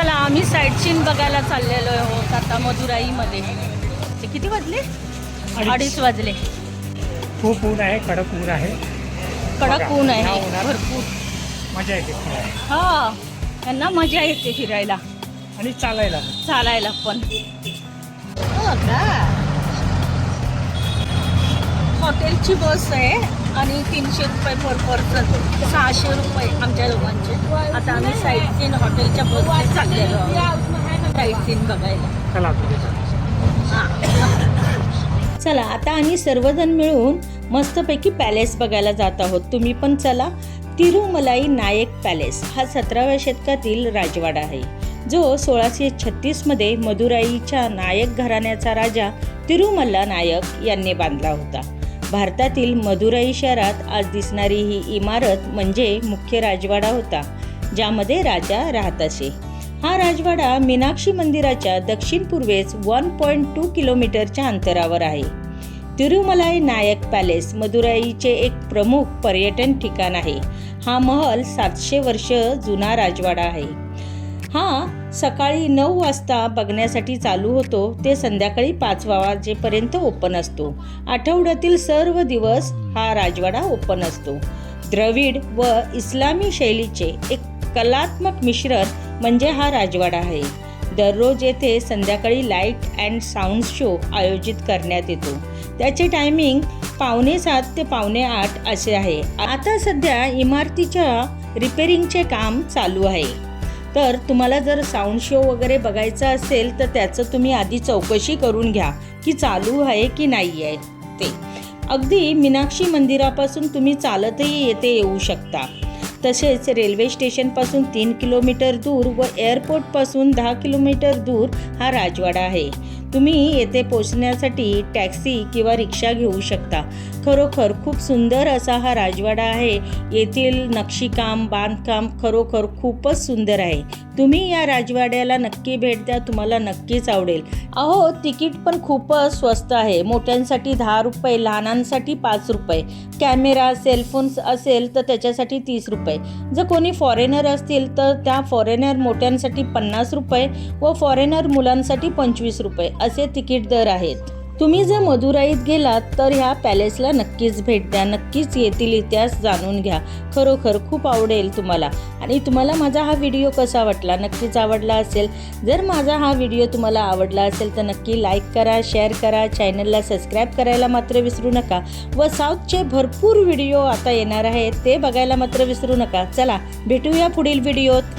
चला आम्ही site scene बघायला चाललेलो आहोत आता मदुराईमध्ये. ते किती वाजले? अडीच. वाजले. खूप ऊन आहे कडक ऊन आहे. कडक ऊन आहे. भरपूर. मजा येते. हा त्यांना मजा येते फिरायला. आणि चालायला. चालायला पण. हॉटेलची बस आहे आणि तीनशे रुपये पर पर्सन. सहाशे रुपये आमच्या दोघांचे. आता आम्ही साईट सीन हॉटेलच्या बसने चाललेलो आहोत. साईट सीन बघायला. चला आता आम्ही सर्वजण मिळून मस्तपैकी पॅलेस बघायला जात आहोत. तुम्ही पण चला. तिरुमलाई नायक पॅलेस हा सतराव्या शतकातील राजवाडा आहे. जो सोळाशे छत्तीसमध्ये मदुराईच्या नायक घराण्याचा राजा तिरुमल्ला नायक यांनी बांधला होता. भारतातील मदुराई शहरात आज दिसणारी ही इमारत म्हणजे मुख्य राजवाडा होता ज्यामध्ये राजा राहत असे. हा राजवाडा मीनाक्षी मंदिराच्या दक्षिण पूर्वेस वन पॉईंट टू किलोमीटरच्या अंतरावर आहे. तिरुमलाई नायक पॅलेस मदुराईचे एक प्रमुख पर्यटन ठिकाण आहे. हा महल सातशे वर्ष जुना राजवाडा आहे. हा सकाळी नऊ वाजता बघण्यासाठी चालू होतो ते संध्याकाळी पाच वाजेपर्यंत ओपन असतो. आठवड्यातील सर्व दिवस हा राजवाडा ओपन असतो. द्रविड व इस्लामी शैलीचे एक कलात्मक मिश्रण म्हणजे हा राजवाडा आहे. दररोज येथे संध्याकाळी लाइट अँड साऊंड शो आयोजित करण्यात येतो. त्याचे टायमिंग पावणे सात ते पावणे आठ असे आहे. आता सध्या इमारतीच्या रिपेरिंगचे काम चालू आहे. तर तुम्हाला जर साऊंड शो वगैरे बघायचा असेल तर त्याचं तुम्ही आधी चौकशी करून घ्या की चालू आहे की नाही आहे ते. अगदी मीनाक्षी मंदिरापासून तुम्ही चालतही येथे येऊ शकता. तसेच रेल्वे स्टेशनपासून तीन किलोमीटर दूर व एअरपोर्टपासून दहा किलोमीटर दूर हा राजवाडा आहे. तुम्ही येथे पोचण्यासाठी टॅक्सी किंवा रिक्षा घेऊ शकता. खरोखर खूप सुंदर असा हा राजवाडा आहे. येथील नक्षीकाम बांधकाम खरोखर खूपच सुंदर आहे. तुम्ही या राजवाड्याला नक्की भेट द्या तुम्हाला नक्कीच आवडेल. अहो तिकीट पण खूपच स्वस्त आहे. मोठ्यांसाठी दहा रुपये लहानांसाठी पाच रुपये. कॅमेरा सेलफोन्स असेल तर त्याच्यासाठी तीस रुपये. जर कोणी फॉरेनर असतील तर त्या फॉरेनर मोठ्यांसाठी पन्नास रुपये व फॉरेनर मुलांसाठी पंचवीस रुपये. असे तिकीट दर आहेत. तुम्ही जर मदुराईत गेलात तर ह्या पॅलेसला नक्कीच भेट द्या. नक्कीच येथील इतिहास जाणून घ्या. खरोखर खूप आवडेल तुम्हाला. आणि तुम्हाला माझा हा व्हिडिओ कसा वाटला? नक्कीच आवडला असेल. जर माझा हा व्हिडिओ तुम्हाला आवडला असेल तर नक्की लाईक करा शेअर करा. चॅनलला सबस्क्राईब करायला मात्र विसरू नका. व साऊथचे भरपूर व्हिडिओ आता येणार आहेत. ते बघायला मात्र विसरू नका. चला भेटूया पुढील व्हिडिओत.